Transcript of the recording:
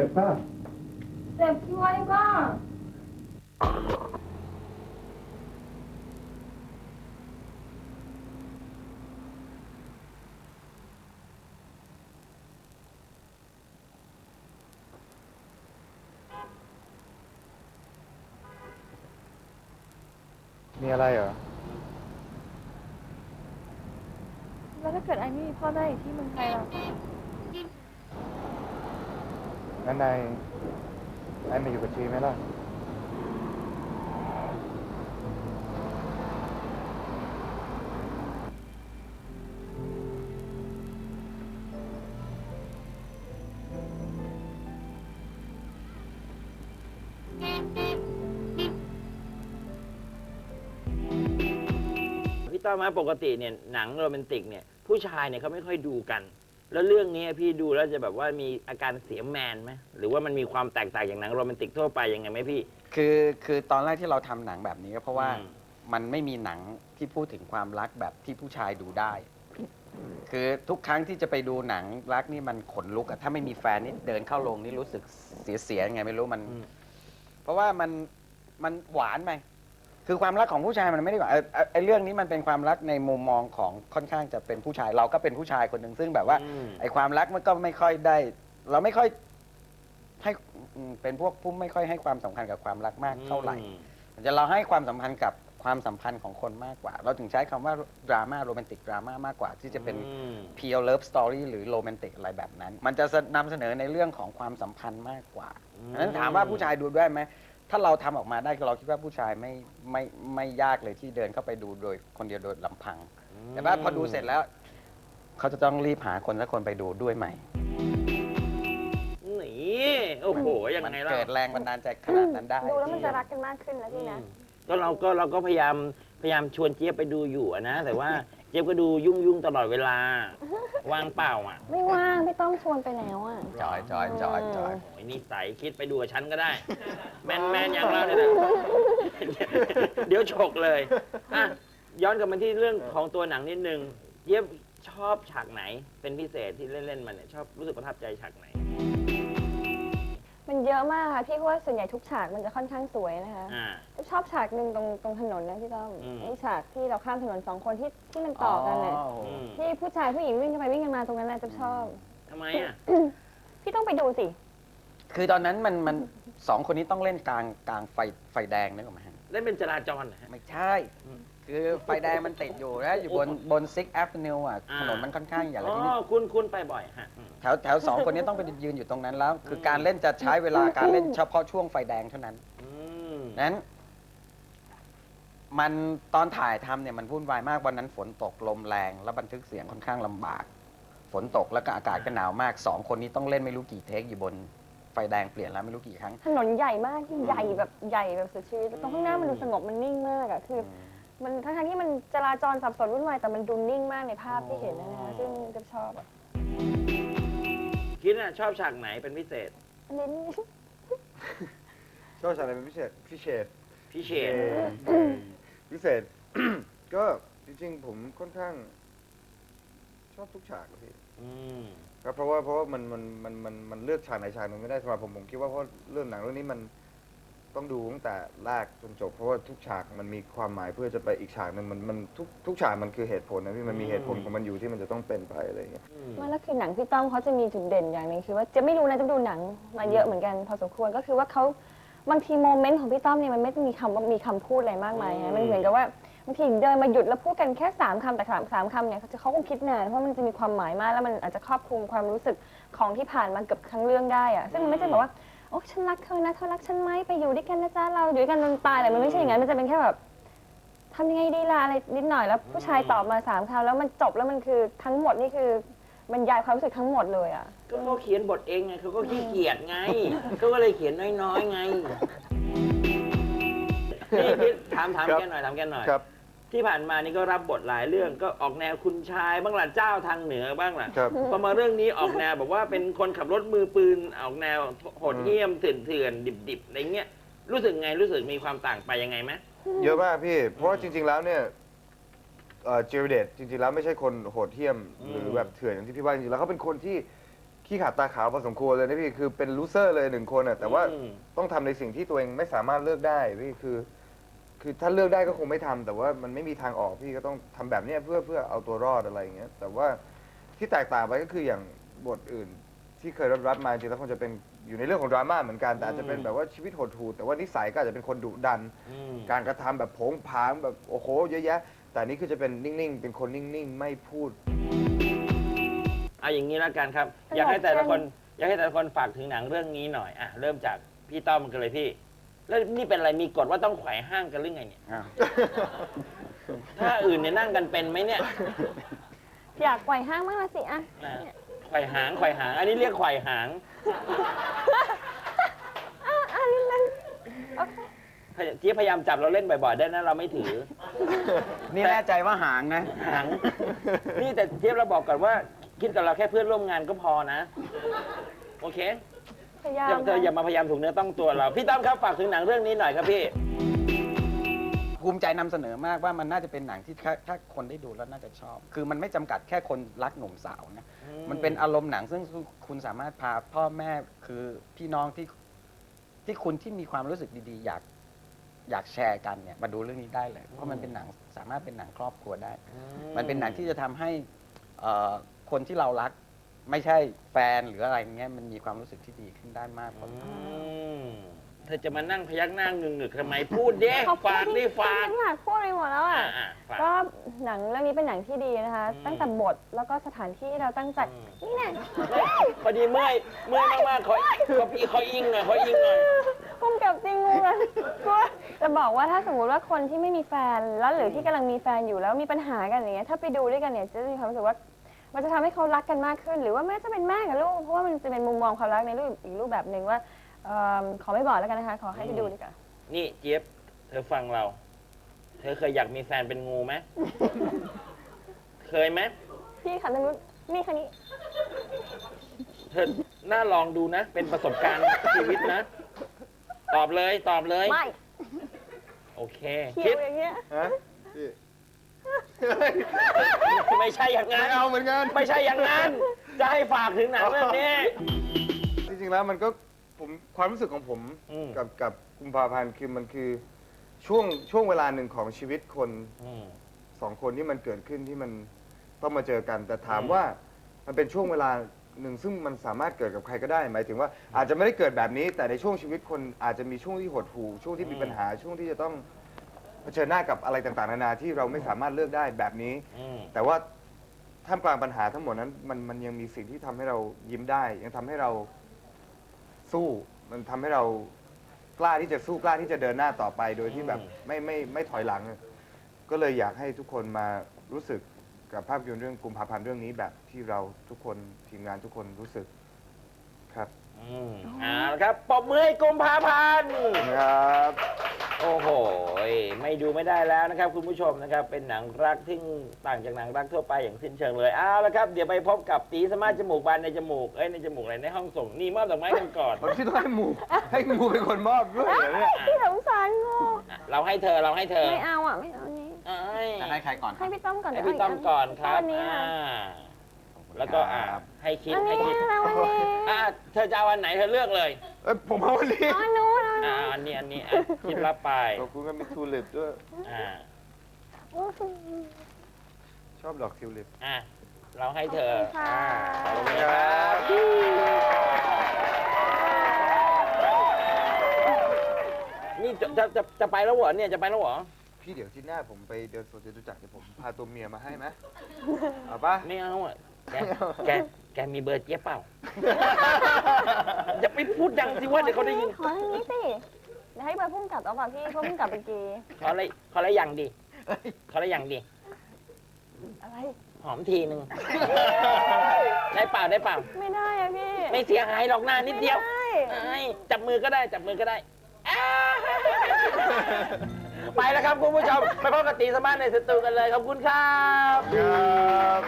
sais pas. เจ็บช่วยบ้างมีอะไรเหรอ แล้วถ้าเกิดไอ้ไม่มีพ่อได้ที่เมืองไทยเรา งั้นนายนายมาอยู่กับชีไหมล่ะ พี่ต้อมมาปกติเนี่ยหนังโรแมนติกเนี่ยผู้ชายเนี่ยเขาไม่ค่อยดูกัน แล้วเรื่องนี้พี่ดูแล้วจะแบบว่ามีอาการเสียแมนไหมหรือว่ามันมีความแตกต่างอย่างหนังโรแมนติกทั่วไปยังไงไหมพี่ คือคือตอนแรกที่เราทำหนังแบบนี้ก็เพราะว่าอืม มันไม่มีหนังที่พูดถึงความรักแบบที่ผู้ชายดูได้ คือทุกครั้งที่จะไปดูหนังรักนี่มันขนลุกอะถ้าไม่มีแฟนนี่เดินเข้าโรงนี่รู้สึกเสียเสียๆยังไงไม่รู้มัน เพราะว่ามันมันหวานไป คือความรักของผู้ชายมันไม่ได้หวานเอ่อเอ่อไอ้เรื่องนี้มันเป็นความรักในมุมมองของค่อนข้างจะเป็นผู้ชาย เราก็เป็นผู้ชายคนหนึ่งซึ่งแบบว่า อืม ไอ้ความรักมันก็ไม่ค่อยได้ เราไม่ค่อยให้อืมเป็นพวกผู้ไม่ค่อยให้ความสำคัญกับความรักมากเท่าไหร่ อืมแต่เราให้ความสัมพันธ์กับความสัมพันธ์ของคนมากกว่า เราถึงใช้คำว่าดราม่าโรแมนติกดราม่ามากกว่า ที่จะเป็นอืม เพียวเลิฟสตอรี่หรือโรแมนติกอะไรแบบนั้น มันจะนำเสนอในเรื่องของความสัมพันธ์มากกว่าอืมดังนั้นถามว่าผู้ชายดูได้ไหม ถ้าเราทำออกมาได้เราคิดว่าผู้ชายไม่ไม่ไม่ยากเลยที่เดินเข้าไปดูโดยคนเดียวโดยลำพัง แต่ว่าพอดูเสร็จแล้ว เขาจะต้องรีบหาคนสักคนไปดูด้วยใหม่นี่โอ้โหยังมันไงล่ะเกิดแรงบันดาลใจขนาดนั้นได้ดูแล้วมันจะรักกันมากขึ้นนะพี่นะก็เราก็เราก็พยายามพยายามชวนเจี๊ยบไปดูอยู่อะนะ แต่ว่า เจี๊ยบก็ดูยุ่งยุ่งๆตลอดเวลา ว่างเปล่าอะไม่ว่างพี่ต้อมชวนไปแล้วอะ จอยจอยจอยจอยโอ้ยนี่ใสยคิดไปดูกับฉันก็ได้ แมนแมนอย่างเราเนี่ยนะ เดี๋ยวฉกเลยอะย้อนกลับมาที่เรื่องของตัวหนังนิดนึงเจี๊ยบชอบฉากไหน เป็นพิเศษที่เล่น ๆมาเนี่ยชอบรู้สึกประทับใจฉากไหน มันเยอะมากค่ะพี่เพราะว่าส่วนใหญ่ทุกฉากมันจะค่อนข้างสวยนะคะ อ่า ชอบฉากหนึ่งตรงตรงถนนนะพี่ต้อมอืม ไอ้ฉากที่เราข้ามถนนสองคนที่ที่มันต่อกันน่ะอืมที่ผู้ชายผู้หญิงวิ่งกันไปวิ่งกันมาตรงนั้นแหละจะชอบ ทำไมอะ พี่ต้องไปดูสิ คือตอนนั้นมันมันสองคนนี้ต้องเล่นกลางกลางไฟไฟแดงนึกออกไหมฮะเล่นเป็นจราจรนะฮะ ไม่ใช่ อืม คือไฟแดงมันติดอยู่นะอยู่บนบนซิกแอฟนิวอะอ่า ถนนมันค่อนข้างใหญ่อ๋แล้วทีนี้อคุณคุณไปบ่อยฮะอืมแถวแถวสองคนนี้ต้องไปยืนอยู่ตรงนั้นแล้ว คือการเล่นจะใช้เวลาการเล่นเฉพาะช่วงไฟแดงเท่านั้น อืมนั้น มันตอนถ่ายทำเนี่ยมันวุ่นวายมากวันนั้นฝนตกลมแรง แล้วบันทึกเสียงค่อนข้างลำบาก ฝนตกแล้วก็อากาศก็หนาวมากสองคนนี้ต้องเล่นไม่รู้กี่เทคอยู่บนไฟแดงเปลี่ยนแล้วไม่รู้กี่ครั้ง ถนนใหญ่มากที่ใหญ่แบบใหญ่แบบสุดชีวิตตรงข้างหน้ามันดูสงบมันนิ่งมากอะคือ มันทั้งๆที่มันจราจรสับสนวุ่นวายแต่มันดูนิ่งมากในภาพที่เห็นนะนะซึ่งจะชอบอะคิดน่ะชอบฉากไหนเป็นพิเศษอันนี้นี่ชอบฉากอะไรเป็นพิเศษพิเศษพิเศษ พิเศษ ก็จริงๆ ผมค่อนข้าง ชอบทุกฉากอะพี่อืม ครับเพราะว่าเพราะว่ามันมันมันมันมันเลือกฉากไหนฉากหนึ่งไม่ได้สำหรับผมผมคิดว่าเพราะเรื่องหนังเรื่องนี้มัน ต้องดูตั้งแต่แรกจนจบ เพราะว่าทุกฉากมันมีความหมายเพื่อจะไปอีกฉากหนึ่งมันมันทุกทุกฉากมันคือเหตุผลนะพี่มันมีเหตุผลของมันอยู่ที่มันจะต้องเป็นไปอะไรอย่างเงี้ยอืมไมาแล้วคือหนังพี่ต้อมเขาจะมีจุดเด่นอย่างหนึงคือว่าจะไม่รู้นะจะดูหนังมาเยอะเหมือนกัน พอสมควรก็คือว่าเขาบางทีโมเมนต์ของพี่ต้อมเนี่ยมันไม่ได้มีคำว่ามีคำพูดอะไรมากมายอืมนะมันเหมือนกับว่าบางทีเดินมาหยุดแล้วพูดกันแค่สามคำแต่สามสามคำเนี่ยเขาจะเขาคงคิดนานเพราะมันจะมีความหมายมากแล้วมันอาจจะครอบคลุมความรู้สึกของที่ผ่านมาเกือบทั้งเรื่องได้อะซึ่งมันไม่ใช่แบบว่า โอ้ฉันรักเธอนะเธอรักฉันไหมไปอยู่ด้วยกันนะจ๊ะเราอยู่ด้วยกันจนตายอะไรมันไม่ใช่อย่างนั้นมันจะเป็นแค่แบบทำยังไงดีล่ะอะไรนิดหน่อยแล้วผู้ชายตอบมาสามคำแล้วมันจบแล้วมันคือทั้งหมดนี่คือบรรยายความรู้สึกทั้งหมดเลยอะก็เขาเขียนบทเองไงเขาก็ขี้เกียจไงเขาก็เลยเขียนน้อยๆไงนี่คิดถามถามครับแกหน่อยถามแกหน่อย ครับ ที่ผ่านมานี่ก็รับบทหลายเรื่องก็ออกแนวคุณชายบ้างล่ะเจ้าทางเหนือบ้างล่ะครับ พอมาเรื่องนี้ออกแนวแบบว่าเป็นคนขับรถมือปืนออกแนวโหดเหี้ยมเถื่อนเถื่อนๆดิบๆอะไรเงี้ยรู้สึกไงรู้สึกมีความต่างไปยังไงไหมเยอะมากพี่ เพราะว่าจริง ๆ แล้วเนี่ยเอ่อเจอร์เดตจริงๆแล้วไม่ใช่คนโหดเหี้ยมหรือแบบเถื่อนอย่างที่พี่ว่าจริงๆแล้วเขาเป็นคนที่ขี้ขาดตาขาวพอสมควรเลยนะพี่คือเป็นลูเซอร์เลยหนึ่งคนอะแต่ว่าอืม ต้องทำในสิ่งที่ตัวเองไม่สามารถเลือกได้พี่คือ คือถ้าเลือกได้ก็คงไม่ทำแต่ว่ามันไม่มีทางออกพี่ก็ต้องทำแบบเนี้ยเพื่อเพื่อเอาตัวรอดอะไรอย่างเงี้ยแต่ว่าที่แตกต่างไปก็คืออย่างบทอื่น ที่เคยรับรับมาจริงๆแล้วคงจะเป็นอยู่ในเรื่องของดราม่าเหมือนกันแต่อาจจะเป็นแบบว่าชีวิตโหดหู่แต่ว่านิสัยก็อาจจะเป็นคนดุดัน อืม การกระทำแบบโผงผางแบบโอ้โหเยอะแยะ แต่อันนี้คือจะเป็นนิ่งๆ เป็นคนนิ่งๆ ไม่พูด เอาอย่างนี้แล้วกันครับตลกอยากให้แต่ละคนจังอยากให้แต่ละคนฝากถึงหนังเรื่องนี้หน่อยอะเริ่มจากพี่ต้อมกันเลยพี่ แล้วนี่เป็นอะไรมีกฎว่าต้องไขว่ห้างกันหรือไงเนี่ย อ้าวถ้าอื่นเนี่ยนั่งกันเป็นไหมเนี่ยอยากปล่อยห้างมากละสิอะอะไขว่หางไขว่หาง อันนี้เรียกไขว่หาง อะอันนี้นั่นโอเคเจี๊ยบพยายามจับเราเล่นบ่อยๆได้นะเราไม่ถือ นี่แน่ใจว่าหางนะ หาง นี่แต่เจี๊ยบเราบอกก่อนว่า คิดกับเราแค่เพื่อนร่วมงานก็พอนะ โอเค พยายามอย่าเธออย่ามาพยายามถูกเนื้อต้องตัวเรา พี่ต้อมครับฝากถึงหนังเรื่องนี้หน่อยครับพี่ ภูมิใจนำเสนอมากว่ามันน่าจะเป็นหนังที่ถ้าถ้าคนได้ดูแล้วน่าจะชอบ คือมันไม่จำกัดแค่คนรักหนุ่มสาวนะ มันเป็นอารมณ์หนังซึ่งคุณสามารถพาพ่อแม่คือพี่น้องที่ที่คุณที่มีความรู้สึกดีๆ อยากอยากแชร์กันเนี่ยมาดูเรื่องนี้ได้เลย เพราะมันเป็นหนังสามารถเป็นหนังครอบครัวได้ มันเป็นหนังที่จะทำให้เอ่อคนที่เรารัก ไม่ใช่แฟนหรืออะไรเงี้ยมันมีความรู้สึกที่ดีขึ้นได้มากกว่าอืมเธอจะมานั่งพยักหน้างึงๆทำไมพูดเด้เขาพูฝากดิฝากฉันอยากพูดไปหมดแล้วอะอะ อะฝาก ก็หนังเรื่องนี้เป็นหนังที่ดีนะคะ อืม ตั้งแต่บทแล้วก็สถานที่ที่เราตั้งใจอืมนี่แน่พอดีเมื่อยเมื่อยมากๆขอขอพี่ขออิงหน่อยขออิงหน่อยพุ่มกับจริงเลยก็จะบอกว่าถ้าสมมุติว่าคนที่ไม่มีแฟนแล้วหรือที่กำลังมีแฟนอยู่แล้วมีปัญหากันอย่างเงี้ยถ้าไปดูด้วยกันเนี่ยจะมีความรู้สึกว่า มันจะทำให้เขารักกันมากขึ้น หรือว่าแม้จะเป็นแม่กับลูก เพราะว่ามันจะเป็นมุมมองความรักในรูปอีกรูปแบบหนึ่งว่าเอิ่มขอไม่บอกแล้วกันนะคะ ขอให้ไปดูดีกว่า นี่เจี๊ยบเธอฟังเรา เธอเคยอยากมีแฟนเป็นงูไหม เคยไหม พี่ค่ะทางนู้นนี่ค่ะนี่เธอน่าลองดูนะ เป็นประสบการณ์ชีวิตนะ ตอบเลย ตอบเลย ไม่โอเค เขีคิยด วอย่างเงี้ย ฮะพี่ ไม่ใช่อย่างนั้นไม่เอาเหมือนกัน ไม่ใช่อย่างนั้น จะให้ฝากถึงหนังเรื่องนี้ จริงๆแล้วมันก็ผมความรู้สึกของผมอืม กับกับกุมภาพันธ์คือมันคือช่วงช่วงเวลาหนึ่งของชีวิตคนอืม สองคนที่มันเกิดขึ้นที่มันต้องมาเจอกัน แต่ถามอืม ว่ามันเป็นช่วงเวลาหนึ่งซึ่งมันสามารถเกิดกับใครก็ได้ หมายถึงว่าอาจจะไม่ได้เกิดแบบนี้ แต่ในช่วงชีวิตคนอาจจะมีช่วงที่หดหู่ช่วงที่มีปัญหาช่วงที่จะต้อง เผชิญหน้ากับอะไรต่างๆนานาที่เราไม่สามารถเลือกได้แบบนี้ อืม แต่ว่าท่ามกลางปัญหาทั้งหมดนั้นมันมันยังมีสิ่งที่ทำให้เรายิ้มได้ ยังทำให้เราสู้ มันทำให้เรากล้าที่จะสู้กล้าที่จะเดินหน้าต่อไป โดยที่แบบอืม ไม่ไม่ไม่ถอยหลัง ก็เลยอยากให้ทุกคนมารู้สึกกับภาพยนตร์เรื่องกุมภาพันธ์เรื่องนี้แบบที่เราทุกคนทีมงานทุกคนรู้สึกครับอืมเอาละครับปอบมือให้กุมภาพันธ์ครับ โอ้โห ไม่ดูไม่ได้แล้วนะครับ คุณผู้ชมนะครับ เป็นหนังรักที่ต่างจากหนังรักทั่วไปอย่างสิ้นเชิงเลยเอาละครับ เดี๋ยวไปพบกับตีสมาร์ทจมูกบานในจมูก เอ้ยในจมูกอะไรในห้องส่งนี่มอบดอกไม้กันก่อน ผมคิดว่าให้หมูให้หมูเป็นคนมอบด้วยเหรอเนี่ยพี่สงสารงูเราให้เธอเราให้เธอไม่เอาอะไม่เอาอันนี้เอ้ยจะให้ใครก่อนคให้รับพี่ต้อมก่อนให้เดี๋ยวพี่ต้อมก่อนครับอันนี้อ่าค่ะแล้วก็อ่าให้คิดอันให้นี้คิดเอาอันนี้อ่าเธอจะเอาอันไหนเธอเลือกเลย เอ้ยผมเอาวันนี้เอาอันนู้นเอาอันอ่านู้นอันนี้อันนี้อะคิดรับไปขอบคุณก็มีทูลิปด้วย อ่าชอบดอกทิวลิป อะเราให้เธอขอบคุณค่ะอ่าขอบคุณคครัรับบนี่จะจะจะจะไปแล้วเหรอเนี่ยจะไปแล้วเหรอพี่เดี๋ยวที่หน้าผมไปเดินสวนจตุจักรเดี๋ยวผมพาตัวเมียมาให้ไหมเอาปะไม่เอาอะแกไม่เอาแก แกมีเบอร์เจี๊ยบเปล่า อย่าไปพูดดังสิว่าเดี๋ยวเขาได้ยิน ขอทางนี้สิเดี๋ยวให้เบอร์พุ่มกลับเอาป่ะพี่เพราะพุ่มกลับเมื่อกี้ขออะไรขออะไรอย่างดี ขออะไรอย่างดี อะไร หอมทีนึงได้เปล่าได้เปล่า ไม่ได้อะพี่ไม่เสียหายหรอกหน้านิดเดียวไม่ได้ไอ้จับมือก็ได้จับมือก็ได้อ้าไปแล้วครับคุณผู้ชม ไปพบกับตีสมานในสตูกันเลย ขอบคุณครับ ครับ